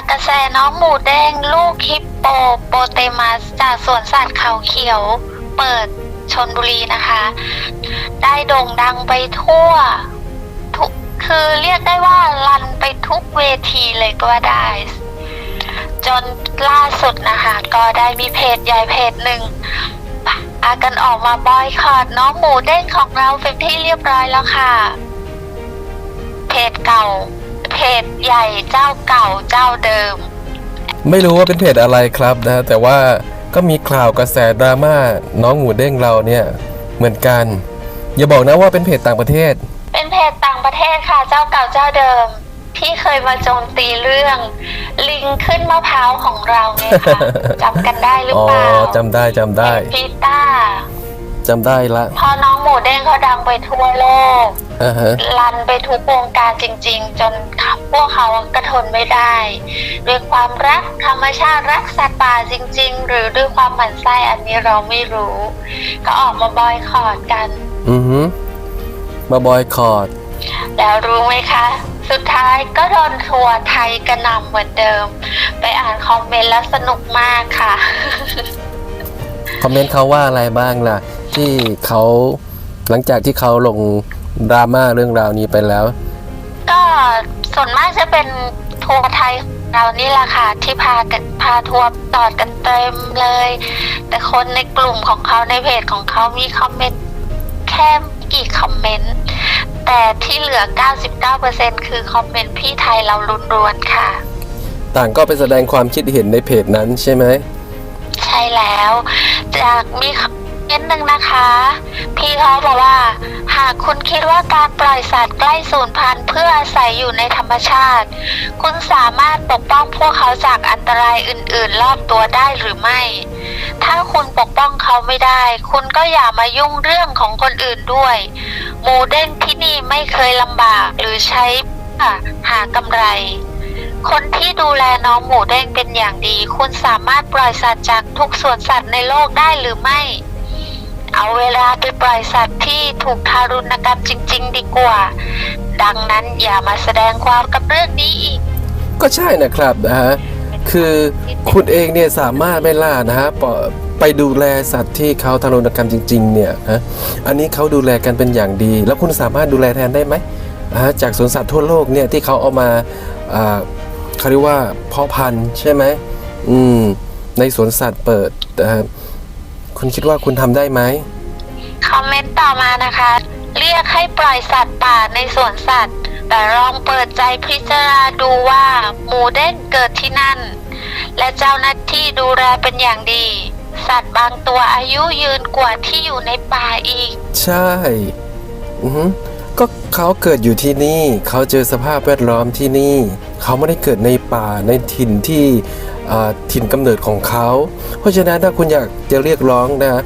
จากกระแสน้องหมูแดงลูกฮิปโปโปเตมัสจากสวนสัตว์เขาเขียว เปิดชนบุรีนะคะ ได้โด่งดังไปทั่วทุกคือเรียกได้ว่ารันไปทุกเวทีเลยก็ว่าได้ จนล่าสุดนะคะ ก็ได้มีเพจใหญ่เพจหนึ่งอากันออกมาบอยคอรดน้องหมูเด้งของเราเป็นที่เรียบร้อยแล้วค่ะ เพจเก่า เพจใหญ่เจ้าเก่าเจ้าเดิม ไม่รู้ว่าเป็นเพจอะไรครับนะ แต่ว่าก็มีข่าวกระแสดราม่าน้องหมูเด้งเราเนี่ยเหมือนกัน อย่าบอกนะว่าเป็นเพจต่างประเทศ เป็นเพจต่างประเทศค่ะเจ้าเก่าเจ้าเดิมที่เคยมาโจมตีเรื่อง ลิงขึ้นมะพร้าวของเราไงคะจำกันได้หรืออ๋อเปล่าจำได้จำได้ พีต้า จำได้ละ พอน้องหมูเด้งเขาดังไปทั่วโลก อ่าฮะ รันไปทุกวงการจริง ๆ จนพวกเขากระทนไม่ได้ ด้วยความรักธรรมชาติรักสัตว์ป่าจริง ๆ หรือด้วยความหมั่นไส้อันนี้เราไม่รู้ ก็ออกมาบอยคอรดกัน อือฮึมาบอยคอรดแล้วรู้ไหมคะ สุดท้ายก็โดนทัวร์ไทยกระหน่ำเหมือนเดิม ไปอ่านคอมเมนต์แล้วสนุกมากค่ะ คอมเมนต์เขาว่าอะไรบ้างล่ะ ที่เขาหลังจากที่เขาลงดราม่าเรื่องราวนี้ไปแล้ว ก็ส่วนมากจะเป็นทัวร์ไทยของเรานี่แหละค่ะ ที่พากันพาทัวร์ตอดกันเต็มเลย แต่คนในกลุ่มของเขาในเพจของเขามีคอมเมนต์แค่ไม่กี่คอมเมนต์แต่ที่เหลือ 99%คือคอมเมนต์พี่ไทยเราล้วนๆค่ะ ต่างก็ไปแสดงความคิดเห็นในเพจนั้นใช่ไหม ใช่แล้ว จากมีคอมเม นต์หนึ่งนะคะ พี่เขาบอกว่า หากคุณคิดว่าการปล่อยสัตว์ใกล้สูญพันธุ์เพื่ออาศัยอยู่ในธรรมชาติ คุณสามารถปกป้องพวกเขาจากอันตรายอื่น ๆ รอบตัวได้หรือไม่ ถ้าคุณปกป้องเขาไม่ได้ คุณก็อย่ามายุ่งเรื่องของคนอื่นด้วย หมูเด้งที่นี่ไม่เคยลำบากหรือใช้เพื่อหากำไรคนที่ดูแลน้องหมูเด้งเป็นอย่างดี คุณสามารถปล่อยสัตว์จากทุกสวนสัตว์ในโลกได้หรือไม่ เอาเวลาไปปล่อยสัตว์ที่ถูกทารุณกรรมจริง ๆ ดีกว่า ดังนั้นอย่ามาแสดงความกับเรื่องนี้อีก ก็ใช่นะครับนะฮะคือคุณเองเนี่ยสามารถไม่ล่านะฮะไปดูแลสัตว์ที่เขาทารุณกรรมจริง ๆ เนี่ยฮะอันนี้เขาดูแลกันเป็นอย่างดี แล้วคุณสามารถดูแลแทนได้ไหมอ่าจากสวนสัตว์ทั่วโลกเนี่ยที่เขาเอามาอ่าเขาเรียกว่าเพาะพันธุ์ใช่ไหมอืมในสวนสัตว์เปิดนะฮะ คุณคิดว่าคุณทำได้ไหม คอมเมนต์ต่อมานะคะ เรียกให้ปล่อยสัตว์ป่าในสวนสัตว์ แต่ลองเปิดใจพิจารณาดูว่าหมูเด้งเกิดที่นั่น และเจ้าหน้าที่ดูแลเป็นอย่างดี สัตว์บางตัวอายุยืนกว่าที่อยู่ในป่าอีก ใช่ อือฮึก็เขาเกิดอยู่ที่นี่ เขาเจอสภาพแวดล้อมที่นี่ เขาไม่ได้เกิดในป่าในถิ่นที่ถิ่นกำเนิดของเขา เพราะฉะนั้นถ้าคุณอยากจะเรียกร้องนะ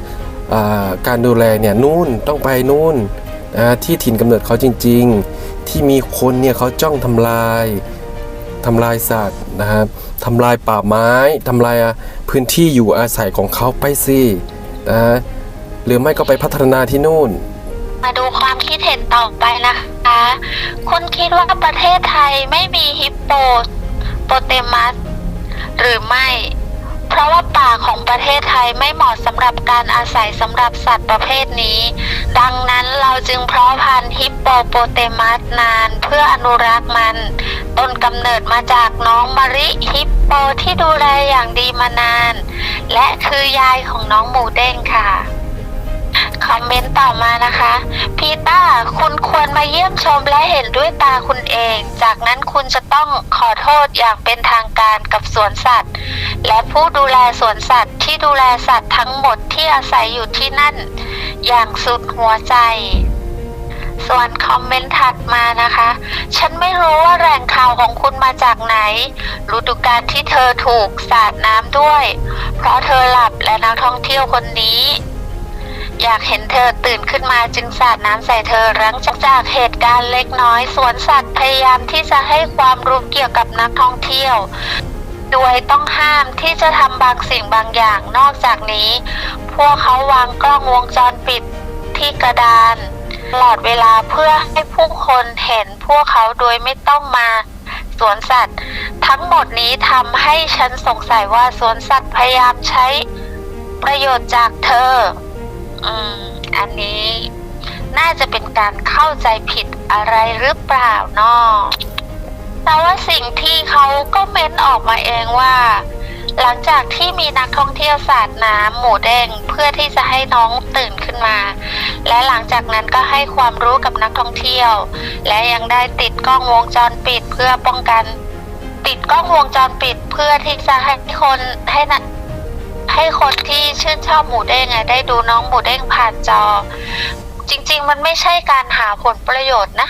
การดูแลเนี่ยนู่นต้องไปนู่นที่ถิ่นกำเนิดเขาจริง ๆ ที่มีคนเนี่ยเขาจ้องทำลายทำลายสัตว์นะครับทำลายป่าไม้ทำลายพื้นที่อยู่อาศัยของเขาไปสินะหรือไม่ก็ไปพัฒนาที่นู่น มาดูความคิดเห็นต่อไปนะคะ คุณคิดว่าประเทศไทยไม่มีฮิปโปโปเตมัส หรือไม่ เพราะว่าป่าของประเทศไทยไม่เหมาะสำหรับการอาศัยสำหรับสัตว์ประเภทนี้ ดังนั้นเราจึงเพาะพันธุ์ฮิปโปโปเตมัสนานเพื่ออนุรักษ์มัน ต้นกำเนิดมาจากน้องมาริฮิปโปที่ดูแลอย่างดีมานาน และคือยายของน้องหมูเด้งค่ะ คอมเมนต์ต่อมานะคะ พีต้าคุณควรมาเยี่ยมชมและเห็นด้วยตาคุณเอง จากนั้นคุณจะต้องขอโทษอย่างเป็นทางการกับสวนสัตว์ และผู้ดูแลสวนสัตว์ที่ดูแลสัตว์ทั้งหมดที่อาศัยอยู่ที่นั่น อย่างสุดหัวใจ ส่วนคอมเมนต์ถัดมานะคะ ฉันไม่รู้ว่าแหล่งข่าวของคุณมาจากไหน ฤดูกาลที่เธอถูกสาดน้ำด้วย เพราะเธอหลับและนักท่องเที่ยวคนนี้ อยากเห็นเธอตื่นขึ้นมาจึงสาดน้ำใส่เธอหลังจากจากเหตุการณ์เล็กน้อยสวนสัตว์พยายามที่จะให้ความรู้เกี่ยวกับนักท่องเที่ยวโดยต้องห้ามที่จะทำบางสิ่งบางอย่างนอกจากนี้ พวกเขาวางกล้องวงจรปิดที่กระดานตลอดเวลาเพื่อให้ผู้คนเห็นพวกเขาโดยไม่ต้องมาสวนสัตว์ ทั้งหมดนี้ทำให้ฉันสงสัยว่าสวนสัตว์พยายามใช้ประโยชน์จากเธอ อืม อันนี้ น่าจะเป็นการเข้าใจผิดอะไรหรือเปล่าเนาะแต่ว่าสิ่งที่เขาก็เม้นออกมาเองว่า หลังจากที่มีนักท่องเที่ยวสาดน้ำหมูแดงเพื่อที่จะให้น้องตื่นขึ้นมา และหลังจากนั้นก็ให้ความรู้กับนักท่องเที่ยว และยังได้ติดกล้องวงจรปิดเพื่อป้องกัน ติดกล้องวงจรปิดเพื่อที่จะให้คนให้นะ ให้คนที่ชื่นชอบหมูเด้งอะได้ดูน้องหมูเด้งผ่านจอ จริง ๆ มันไม่ใช่การหาผลประโยชน์นะ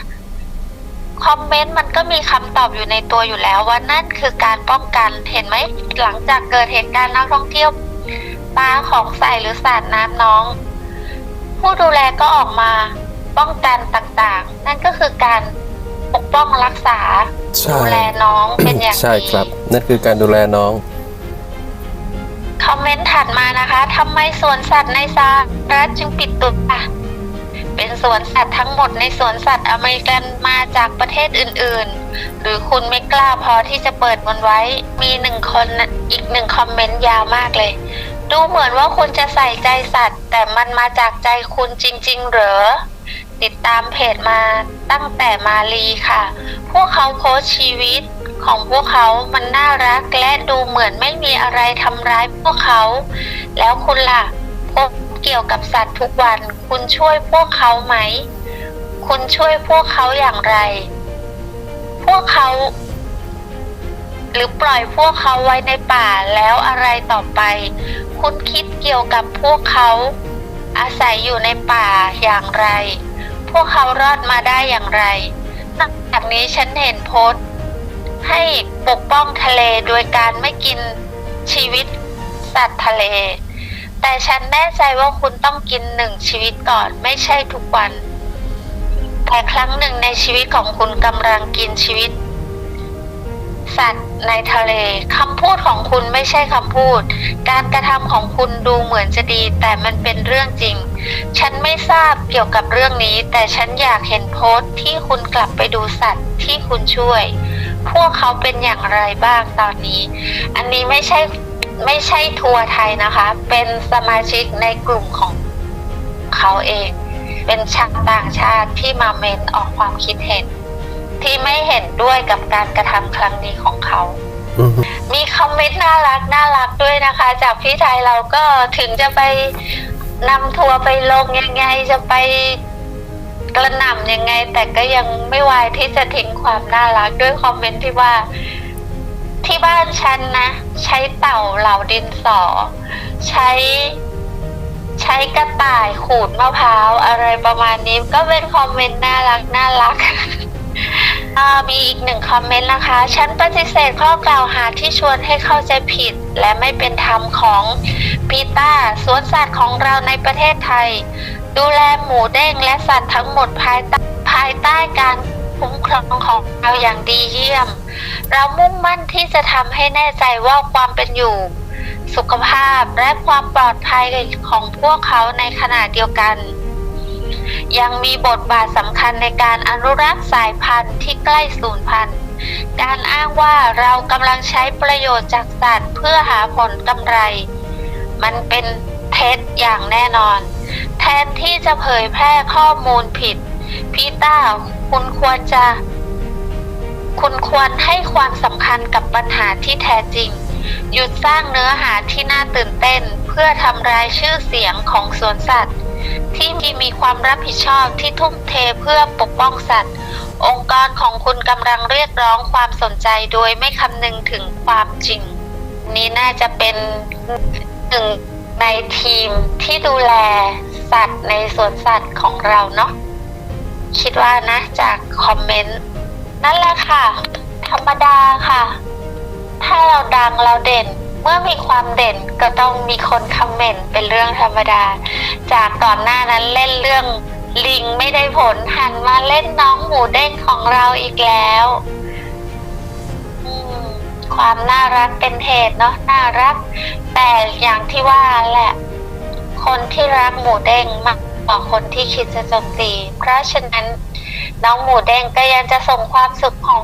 คอมเมนต์มันก็มีคำตอบอยู่ในตัวอยู่แล้วว่านั่นคือการป้องกันเห็นไหมหลังจากเกิดเหตุการณ์นักท่องเที่ยวปาของใส่หรือสาดน้ำน้อง ผู้ดูแลก็ออกมาป้องกันต่างๆ นั่นก็คือการปกป้องรักษาใช่ดูแลน้องเป็นอย่างใช่ดีครับ นั่นคือการดูแลน้องค อมเมนต์ถัดมานะคะทำไมสวนสัตว์ในสหรัฐจึงปิดตัวเป็นสวนสัตว์ทั้งหมดในสวนสัตว์อเมริกันมาจากประเทศอื่นๆ หรือคุณไม่กล้าพอที่จะเปิดมันไว้ มีหนึ่งคนอีกหนึ่งคอมเมนต์ยาวมากเลย ดูเหมือนว่าคุณจะใส่ใจสัตว์ แต่มันมาจากใจคุณจริง ๆ เหรอ ติดตามเพจมาตั้งแต่มาลีค่ะ พวกเขาโพสชีวิต ของพวกเขามันน่ารักและดูเหมือนไม่มีอะไรทำร้ายพวกเขา แล้วคุณล่ะพบเกี่ยวกับสัตว์ทุกวัน คุณช่วยพวกเขาไหม คุณช่วยพวกเขาอย่างไร พวกเขา หรือปล่อยพวกเขาไว้ในป่าแล้วอะไรต่อไป คุณคิดเกี่ยวกับพวกเขา อาศัยอยู่ในป่าอย่างไร พวกเขารอดมาได้อย่างไรนอกจากนี้ฉันเห็นโพสต์ ให้ปกป้องทะเลโดยการไม่กินชีวิตสัตว์ทะเล แต่ฉันแน่ใจว่าคุณต้องกินหนึ่งชีวิตก่อนไม่ใช่ทุกวัน แต่ครั้งหนึ่งในชีวิตของคุณกำลังกินชีวิต สัตว์ในทะเลคำพูดของคุณไม่ใช่คำพูด การกระทำของคุณดูเหมือนจะดี แต่มันเป็นเรื่องจริง ฉันไม่ทราบเกี่ยวกับเรื่องนี้ แต่ฉันอยากเห็นโพสต์ที่คุณกลับไปดูสัตว์ที่คุณช่วย พวกเขาเป็นอย่างไรบ้างตอนนี้ อันนี้ไม่ใช่ไม่ใช่ทัวร์ไทยนะคะ เป็นสมาชิกในกลุ่มของเขาเอง เป็นชาวต่างชาติที่มาเมนออกความคิดเห็น ที่ไม่เห็นด้วยกับการกระทำครั้งนี้ของเขาอือฮึมีคอมเมนต์น่ารักน่ารักด้วยนะคะ จากพี่ไทยเราก็ถึงจะไปนำทัวร์ไปลงยังไงจะไป กระหน่ำยังไง แต่ก็ยังไม่วายที่จะทิ้งความน่ารักด้วยคอมเมนต์ที่ว่า ที่บ้านฉันนะ ใช้เต่าเหล่าดินสอ ใช้ ใช้กระต่ายขูดมะพร้าวอะไรประมาณนี้ ก็เป็นคอมเมนต์น่ารักน่ารักมีอีกหนึ่งคอมเมนต์นะคะ ฉันปฏิเสธข้อกล่าวหาที่ชวนให้เข้าใจผิด และไม่เป็นธรรมของปีต้าสวนสัตว์ของเราในประเทศไทย ดูแลหมูเด้งและสัตว์ทั้งหมดภายใต้ภายใต้การคุ้มครองของเราอย่างดีเยี่ยม เรามุ่งมั่นที่จะทำให้แน่ใจว่าความเป็นอยู่ สุขภาพและความปลอดภัยของพวกเขาในขณะเดียวกัน ยังมีบทบาทสำคัญในการอนุรักษ์สายพันธุ์ที่ใกล้สูญพันธุ์ การอ้างว่าเรากำลังใช้ประโยชน์จากสัตว์เพื่อหาผลกำไร มันเป็นเท็จอย่างแน่นอน แทนที่จะเผยแพร่ข้อมูลผิด พีต้า คุณควรจะ คุณควรให้ความสำคัญกับปัญหาที่แท้จริง หยุดสร้างเนื้อหาที่น่าตื่นเต้น เพื่อทำลายชื่อเสียงของสวนสัตว์ ที่มีความรับผิดชอบที่ทุ่มเทเพื่อปกป้องสัตว์ องค์กรของคุณกำลังเรียกร้องความสนใจโดยไม่คำนึงถึงความจริง นี่น่าจะเป็นหนึ่ง ในทีมที่ดูแลสัตว์ในสวนสัตว์ของเราเนาะคิดว่านะจากคอมเมนต์นั่นแหละค่ะ ธรรมดาค่ะ ถ้าเราดังเราเด่นเมื่อมีความเด่นก็ต้องมีคนคอมเมนต์เป็นเรื่องธรรมดา จากก่อนหน้านั้นเล่นเรื่องลิงไม่ได้ผลหันมาเล่นน้องหมูเด้งของเราอีกแล้ว ความน่ารักเป็นเหตุเนาะน่ารัก แต่อย่างที่ว่าแหละ คนที่รักหมูเด้งมากกว่าคนที่คิดจะโจมตี เพราะฉะนั้นน้องหมูเด้งก็ยังจะส่งความสุขของ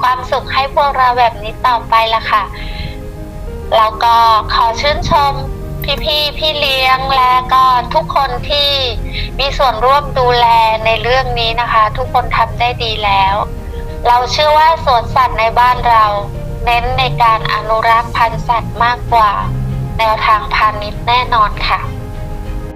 ความสุขให้พวกเราแบบนี้ต่อไปละค่ะ แล้วก็ขอชื่นชมพี่ๆพี่เลี้ยงและก็ทุกคนที่มีส่วนร่วมดูแลในเรื่องนี้นะคะ ทุกคนทำได้ดีแล้ว เราเชื่อว่าสวนสัตว์ในบ้านเรา เน้นในการอนุรักษ์พันธุ์สัตว์มากกว่า แนวทางพาณิชย์แน่นอนค่ะ